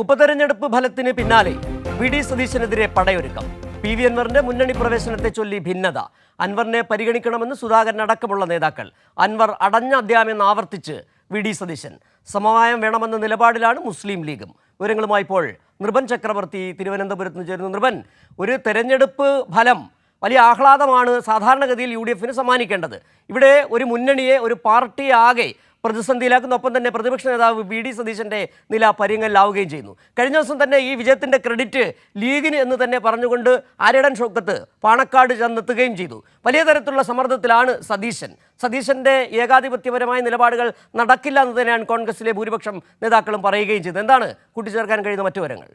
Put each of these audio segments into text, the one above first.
ഉപതെരഞ്ഞെടുപ്പ് ഫലത്തിന് പിന്നാലെ വി ഡി സതീശനെതിരെ പടയൊരുക്കം. പി വി അൻവറിന്റെ മുന്നണി പ്രവേശനത്തെ ചൊല്ലി ഭിന്നത. അൻവറിനെ പരിഗണിക്കണമെന്ന് സുധാകരൻ അടക്കമുള്ള നേതാക്കൾ. അൻവർ അടഞ്ഞ അധ്യായമെന്ന് ആവർത്തിച്ച് വി ഡി സതീശൻ. സമവായം വേണമെന്ന നിലപാടിലാണ് മുസ്ലിം ലീഗും. വിവരങ്ങളുമായി ഇപ്പോൾ നൃപൻ ചക്രവർത്തി തിരുവനന്തപുരത്ത് നിന്ന് ചേരുന്നു. നൃപൻ ഒരു തെരഞ്ഞെടുപ്പ് ഫലം വലിയ ആഹ്ലാദമാണ് സാധാരണഗതിയിൽ യു ഡി എഫിന് സമ്മാനിക്കേണ്ടത്. ഇവിടെ ഒരു മുന്നണിയെ ഒരു പാർട്ടി ആകെ പ്രതിസന്ധിയിലാക്കുന്ന. ഒപ്പം തന്നെ പ്രതിപക്ഷ നേതാവ് വി ഡി സതീശന്റെ നില പരിങ്ങലാവുകയും ചെയ്യുന്നു. കഴിഞ്ഞ ദിവസം തന്നെ ഈ വിജയത്തിന്റെ ക്രെഡിറ്റ് ലീഗിന് എന്ന് തന്നെ പറഞ്ഞുകൊണ്ട് ആര്യടൻ ഷൗക്കത്ത് പാണക്കാട് ചെന്നെത്തുകയും ചെയ്തു. വലിയ തരത്തിലുള്ള സമ്മർദ്ദത്തിലാണ് സതീശൻ. സതീശന്റെ ഏകാധിപത്യപരമായ നിലപാടുകൾ നടക്കില്ല എന്ന് തന്നെയാണ് കോൺഗ്രസിലെ ഭൂരിപക്ഷം നേതാക്കളും പറയുകയും ചെയ്തത്. എന്താണ് കൂട്ടിച്ചേർക്കാൻ കഴിയുന്ന മറ്റു വിവരങ്ങൾ?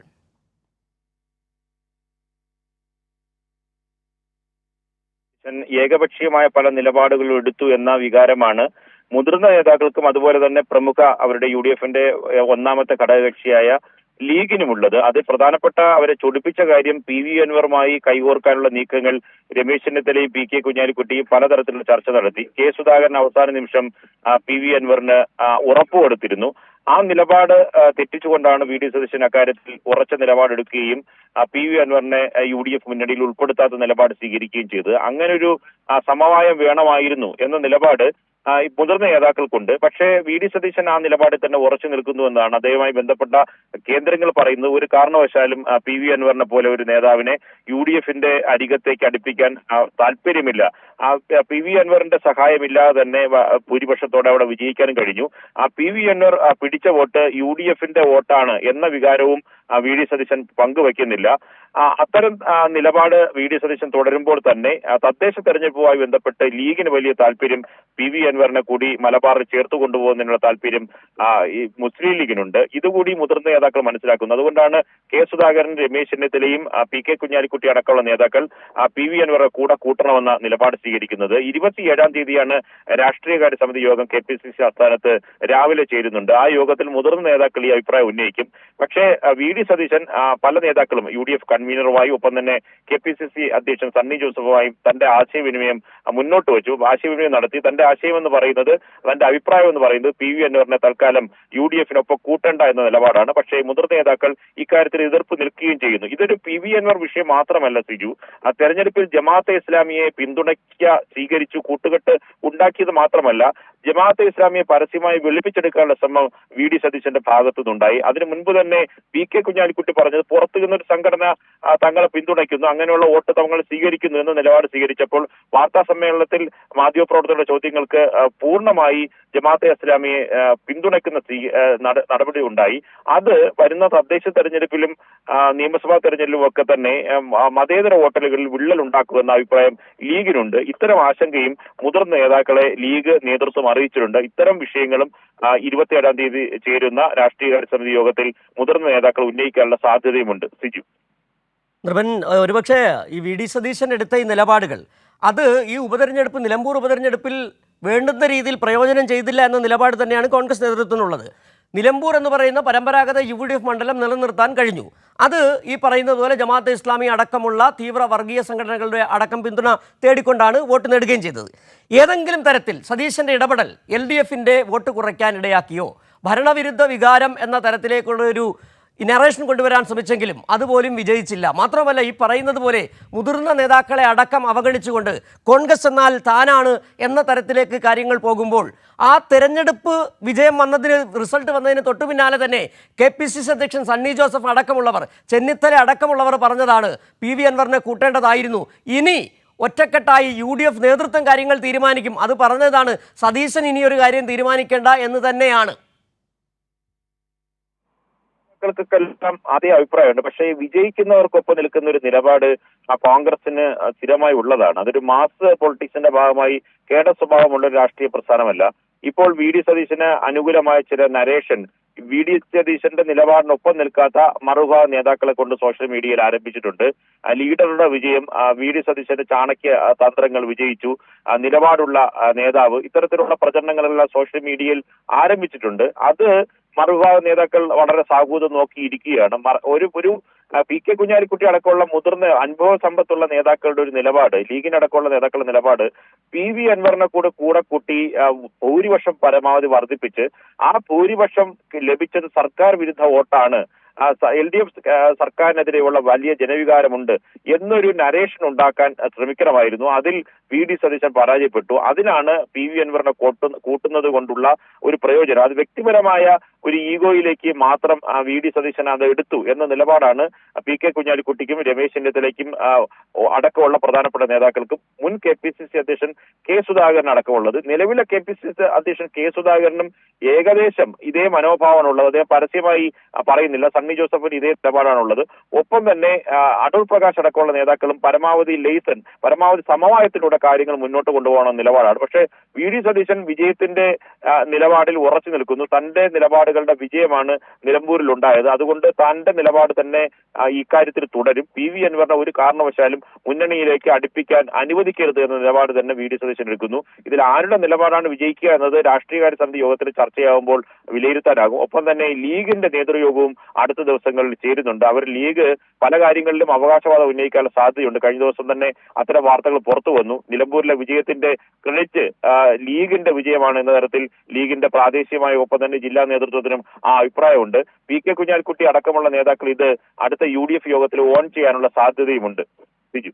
ഏകപക്ഷീയമായ പല നിലപാടുകളും എടുത്തു എന്ന വികാരമാണ് മുതിർന്ന നേതാക്കൾക്കും അതുപോലെ തന്നെ പ്രമുഖ അവരുടെ യു ഡി എഫിന്റെ ഒന്നാമത്തെ ഘടകകക്ഷിയായ ലീഗിനുമുള്ളത്. അത് പ്രധാനപ്പെട്ട അവരെ ചൊടിപ്പിച്ച കാര്യം പി വി അൻവറുമായി കൈകോർക്കാനുള്ള നീക്കങ്ങൾ രമേശ് ചെന്നിത്തലയും പി കെ കുഞ്ഞാലിക്കുട്ടിയും പലതരത്തിലുള്ള ചർച്ച നടത്തി. കെ സുധാകരൻ അവസാന നിമിഷം പി വി അൻവറിന് ആ, ഉറപ്പ് കൊടുത്തിരുന്നു. ആ നിലപാട് തെറ്റിച്ചുകൊണ്ടാണ് വി ഡി സതീശൻ അക്കാര്യത്തിൽ ഉറച്ച നിലപാടെടുക്കുകയും പി വി അൻവറിനെ യു ഡി എഫ് മുന്നണിയിൽ ഉൾപ്പെടുത്താത്ത നിലപാട് സ്വീകരിക്കുകയും ചെയ്തത്. അങ്ങനെ ഒരു സമവായം വേണമായിരുന്നു എന്ന നിലപാട് മുതിർന്ന നേതാക്കൾക്കുണ്ട്. പക്ഷേ വി. ഡി. സതീശൻ ആ നിലപാടിൽ തന്നെ ഉറച്ചു നിൽക്കുന്നു എന്നാണ് അദ്ദേഹവുമായി ബന്ധപ്പെട്ട കേന്ദ്രങ്ങൾ പറയുന്നത്. ഒരു കാരണവശാലും പി. വി. അൻവറിനെ പോലെ ഒരു നേതാവിനെ യു. ഡി. എഫിന്റെ അരികത്തേക്ക് അടുപ്പിക്കാൻ താല്പര്യമില്ല. ആ പി. വി. അൻവറിന്റെ സഹായമില്ലാതെ തന്നെ ഭൂരിപക്ഷത്തോടെ അവിടെ വിജയിക്കാനും കഴിഞ്ഞു. ആ പി. വി. അൻവർ പിടിച്ച വോട്ട് യു. ഡി. എഫിന്റെ വോട്ടാണ് എന്ന വികാരവും വി. ഡി. സതീശൻ പങ്കുവെക്കുന്നില്ല. അത്തരം നിലപാട് വി. ഡി. സതീശൻ തുടരുമ്പോൾ തന്നെ തദ്ദേശ തെരഞ്ഞെടുപ്പുമായി ബന്ധപ്പെട്ട് ലീഗിന് വലിയ താല്പര്യം പി. വി. അൻവറിനെ കൂടി മലബാറിൽ ചേർത്ത് കൊണ്ടുപോകുന്നതിനുള്ള താല്പര്യം ഈ മുസ്ലിം ലീഗിനുണ്ട്. ഇതുകൂടി മുതിർന്ന നേതാക്കൾ മനസ്സിലാക്കുന്നു. അതുകൊണ്ടാണ് കെ സുധാകരൻ രമേശ് ചെന്നിത്തലയും പി കെ കുഞ്ഞാലിക്കുട്ടി അടക്കമുള്ള നേതാക്കൾ പി വി അൻവറെ കൂടെ കൂട്ടണമെന്ന നിലപാട് സ്വീകരിക്കുന്നത്. ഇരുപത്തിയേഴാം തീയതിയാണ് രാഷ്ട്രീയകാര്യ സമിതി യോഗം കെ പി സി സി ആസ്ഥാനത്ത് രാവിലെ ചേരുന്നുണ്ട്. ആ യോഗത്തിൽ മുതിർന്ന നേതാക്കൾ ഈ അഭിപ്രായം ഉന്നയിക്കും. പക്ഷേ വി ഡി സതീശൻ പല നേതാക്കളും യു ഡി എഫ് കൺവീനറുമായും ഒപ്പം തന്നെ കെ പി സി സി അധ്യക്ഷൻ സണ്ണി ജോസഫുമായും തന്റെ ആശയവിനിമയം മുന്നോട്ട് വെച്ചു. ആശയവിനിമയം നടത്തി. തന്റെ ആശയം എന്ന് പറയുന്നത് തന്റെ അഭിപ്രായം എന്ന് പറയുന്നത് പി വി അൻവറിനെ തൽക്കാലം യു ഡി എഫിനൊപ്പം കൂട്ടേണ്ട എന്ന നിലപാടാണ്. പക്ഷേ മുതിർന്ന നേതാക്കൾ ഇക്കാര്യത്തിൽ എതിർപ്പ് നിൽക്കുകയും ചെയ്യുന്നു. ഇതൊരു പി വി അൻവർ വിഷയം മാത്രമല്ല സിജു. ആ തെരഞ്ഞെടുപ്പിൽ ജമാഅത്തെ ഇസ്ലാമിയെ പിന്തുണയ്ക്ക സ്വീകരിച്ചു കൂട്ടുകെട്ട് ഉണ്ടാക്കിയത് മാത്രമല്ല ജമാഅത്തെ ഇസ്ലാമിയെ പരസ്യമായി വെളുപ്പിച്ചെടുക്കാനുള്ള ശ്രമം വി ഡി സതീശന്റെ ഭാഗത്തുനിന്നുണ്ടായി. അതിനു മുൻപ് തന്നെ പി കെ കുഞ്ഞാലിക്കുട്ടി പറഞ്ഞത് പുറത്തു നിന്നൊരു സംഘടന തങ്ങളെ പിന്തുണയ്ക്കുന്നു അങ്ങനെയുള്ള വോട്ട് തങ്ങൾ സ്വീകരിക്കുന്നു എന്ന നിലപാട് സ്വീകരിച്ചപ്പോൾ വാർത്താ സമ്മേളനത്തിൽ മാധ്യമപ്രവർത്തകരുടെ ചോദ്യങ്ങൾക്ക് പൂർണമായി ജമാഅത്തെ ഇസ്ലാമിയെ പിന്തുണയ്ക്കുന്ന നടപടി ഉണ്ടായി. അത് വരുന്ന തദ്ദേശ തെരഞ്ഞെടുപ്പിലും നിയമസഭാ തെരഞ്ഞെടുപ്പിലും ഒക്കെ തന്നെ മതേതര ഹോട്ടലുകളിൽ വിള്ളൽ ഉണ്ടാക്കുമെന്ന അഭിപ്രായം ലീഗിനുണ്ട്. ഇത്തരം ആശങ്കയും മുതിർന്ന നേതാക്കളെ ലീഗ് നേതൃത്വം അറിയിച്ചിട്ടുണ്ട്. ഇത്തരം വിഷയങ്ങളും ഇരുപത്തിയേഴാം തീയതി ചേരുന്ന രാഷ്ട്രീയകാര്യ സമിതി യോഗത്തിൽ മുതിർന്ന നേതാക്കൾ ഉന്നയിക്കാനുള്ള സാധ്യതയുമുണ്ട്. സിജു. നൃപൻ ഒരുപക്ഷെ ഈ വി ഡി സതീശൻ എടുത്ത ഈ നിലപാടുകൾ അത് ഈ ഉപതെരഞ്ഞെടുപ്പ് നിലമ്പൂർ ഉപതെരഞ്ഞെടുപ്പിൽ വേണ്ടുന്ന രീതിയിൽ പ്രയോജനം ചെയ്തില്ല എന്ന നിലപാട് തന്നെയാണ് കോൺഗ്രസ് നേതൃത്വത്തിനുള്ളത്. നിലമ്പൂർ എന്ന് പറയുന്ന പരമ്പരാഗത യു ഡി എഫ് മണ്ഡലം നിലനിർത്താൻ കഴിഞ്ഞു. അത് ഈ പറയുന്നത് പോലെ ജമാഅത്തെ ഇസ്ലാമി അടക്കമുള്ള തീവ്ര വർഗീയ സംഘടനകളുടെ അടക്കം പിന്തുണ തേടിക്കൊണ്ടാണ് വോട്ട് നേടുകയും ചെയ്തത്. ഏതെങ്കിലും തരത്തിൽ സതീശന്റെ ഇടപെടൽ എൽ ഡി എഫിന്റെ വോട്ട് കുറയ്ക്കാൻ ഇടയാക്കിയോ? ഭരണവിരുദ്ധ വികാരം എന്ന തരത്തിലേക്കുള്ള ഒരു ഈ നറേഷൻ കൊണ്ടുവരാൻ ശ്രമിച്ചെങ്കിലും അതുപോലും വിജയിച്ചില്ല. മാത്രമല്ല ഈ പറയുന്നത് പോലെ മുതിർന്ന നേതാക്കളെ അടക്കം അവഗണിച്ചുകൊണ്ട് കോൺഗ്രസ് എന്നാൽ താനാണ് എന്ന തരത്തിലേക്ക് കാര്യങ്ങൾ പോകുമ്പോൾ ആ തെരഞ്ഞെടുപ്പ് വിജയം വന്നതിന് റിസൾട്ട് വന്നതിന് തൊട്ടു പിന്നാലെ തന്നെ കെ പി സി സി അധ്യക്ഷൻ സണ്ണി ജോസഫ് അടക്കമുള്ളവർ ചെന്നിത്തല അടക്കമുള്ളവർ പറഞ്ഞതാണ് പി വി അൻവറിനെ കൂട്ടേണ്ടതായിരുന്നു. ഇനി ഒറ്റക്കെട്ടായി യു ഡി എഫ് നേതൃത്വം കാര്യങ്ങൾ തീരുമാനിക്കും. അത് പറഞ്ഞതാണ് സതീശൻ ഇനിയൊരു കാര്യം തീരുമാനിക്കേണ്ട എന്ന് തന്നെയാണ്. നേതാക്കൾക്കെല്ലാം അതേ അഭിപ്രായമുണ്ട്. പക്ഷേ വിജയിക്കുന്നവർക്കൊപ്പം നിൽക്കുന്ന ഒരു നിലപാട് ആ കോൺഗ്രസിന് സ്ഥിരമായി ഉള്ളതാണ്. അതൊരു മാസ് പൊളിറ്റിക്സിന്റെ ഭാഗമായി കേട സ്വഭാവമുള്ള ഒരു രാഷ്ട്രീയ പ്രസ്ഥാനമല്ല. ഇപ്പോൾ വി. ഡി. സതീശന് അനുകൂലമായ ചില നരേഷൻ വി. ഡി. സതീശന്റെ നിലപാടിനൊപ്പം നിൽക്കാത്ത മറുഭാഗ നേതാക്കളെ കൊണ്ട് സോഷ്യൽ മീഡിയയിൽ ആരംഭിച്ചിട്ടുണ്ട്. ലീഡറുടെ വിജയം വി. ഡി. സതീശന്റെ ചാണക്യ തന്ത്രങ്ങൾ വിജയിച്ചു. നിലപാടുള്ള നേതാവ് ഇത്തരത്തിലുള്ള പ്രചരണങ്ങളെല്ലാം സോഷ്യൽ മീഡിയയിൽ ആരംഭിച്ചിട്ടുണ്ട്. അത് മറുഭാഗ നേതാക്കൾ വളരെ സാഹൂതം നോക്കിയിരിക്കുകയാണ് ഒരു ഒരു പി കെ കുഞ്ഞാലിക്കുട്ടി അടക്കമുള്ള മുതിർന്ന അനുഭവ സമ്പത്തുള്ള നേതാക്കളുടെ ഒരു നിലപാട് ലീഗിനടക്കമുള്ള നേതാക്കളുടെ നിലപാട് പി വി അൻവറിനെ കൂടെ കൂടെ കൂട്ടി ഭൂരിപക്ഷം പരമാവധി വർദ്ധിപ്പിച്ച് ആ ഭൂരിപക്ഷം ലഭിച്ചത് സർക്കാർ വിരുദ്ധ വോട്ടാണ്. എൽ ഡി എഫ് സർക്കാരിനെതിരെയുള്ള വലിയ ജനവികാരമുണ്ട് എന്നൊരു നരേഷൻ ഉണ്ടാക്കാൻ ശ്രമിക്കണമായിരുന്നു. അതിൽ വി ഡി സതീശൻ പരാജയപ്പെട്ടു. അതിനാണ് പി വി അൻവറിനെ കൂട്ടുന്നത് കൊണ്ടുള്ള ഒരു പ്രയോജനം. അത് വ്യക്തിപരമായ ഒരു ഈഗോയിലേക്ക് മാത്രം വി ഡി സതീശൻ അത് എടുത്തു എന്ന നിലപാടാണ് പി കെ കുഞ്ഞാലിക്കുട്ടിക്കും രമേശ് ചെന്നിത്തലയ്ക്കും അടക്കമുള്ള പ്രധാനപ്പെട്ട നേതാക്കൾക്കും മുൻ കെ പി സി സി അധ്യക്ഷൻ കെ സുധാകരൻ അടക്കമുള്ളത്. നിലവിലെ കെ പി സി സി അധ്യക്ഷൻ കെ സുധാകരനും ഏകദേശം ഇതേ മനോഭാവമാണുള്ളത് അദ്ദേഹം പരസ്യമായി പറയുന്നില്ല. സണ്ണി ജോസഫിന് ഇതേ നിലപാടാണുള്ളത്. ഒപ്പം തന്നെ അടൂർ പ്രകാശ് അടക്കമുള്ള നേതാക്കളും പരമാവധി ലെയ്സൺ പരമാവധി സമവായത്തിലൂടെ കാര്യങ്ങൾ മുന്നോട്ട് കൊണ്ടുപോകണം നിലപാടാണ്. പക്ഷേ വി ഡി സതീശൻ വിജയത്തിന്റെ നിലപാടിൽ ഉറച്ചു നിൽക്കുന്നു. തന്റെ നിലപാടുകളുടെ വിജയമാണ് നിലമ്പൂരിൽ ഉണ്ടായത് അതുകൊണ്ട് തന്റെ നിലപാട് തന്നെ ഇക്കാര്യത്തിൽ തുടരും. പി വി അൻവറിനെ ഒരു കാരണവശാലും മുന്നണിയിലേക്ക് അടുപ്പിക്കാൻ അനുവദിക്കരുത് എന്ന നിലപാട് തന്നെ വി ഡി സതീശൻ എടുക്കുന്നു. ഇതിൽ ആരുടെ നിലപാടാണ് വിജയിക്കുക എന്നത് രാഷ്ട്രീയകാര്യ സമിതി യോഗത്തിൽ ചർച്ചയാകുമ്പോൾ വിലയിരുത്താനാകും. ഒപ്പം തന്നെ ലീഗിന്റെ നേതൃയോഗവും അടുത്ത ദിവസങ്ങളിൽ ചേരുന്നുണ്ട്. അവർ ലീഗ് പല കാര്യങ്ങളിലും അവകാശവാദം ഉന്നയിക്കാനുള്ള സാധ്യതയുണ്ട്. കഴിഞ്ഞ ദിവസം തന്നെ അത്തരം വാർത്തകൾ പുറത്തു വന്നു. നിലമ്പൂരിലെ വിജയത്തിന്റെ ക്രെഡിറ്റ് ലീഗിന്റെ വിജയമാണ് എന്ന തരത്തിൽ ലീഗിന്റെ പ്രാദേശികമായ ഒപ്പം തന്നെ ജില്ലാ നേതൃത്വത്തിനും ആ അഭിപ്രായമുണ്ട്. പി കെ കുഞ്ഞാലിക്കുട്ടി അടക്കമുള്ള നേതാക്കൾ ഇത് അടുത്ത യു യോഗത്തിൽ ഓൺ ചെയ്യാനുള്ള സാധ്യതയുമുണ്ട്. ബിജു.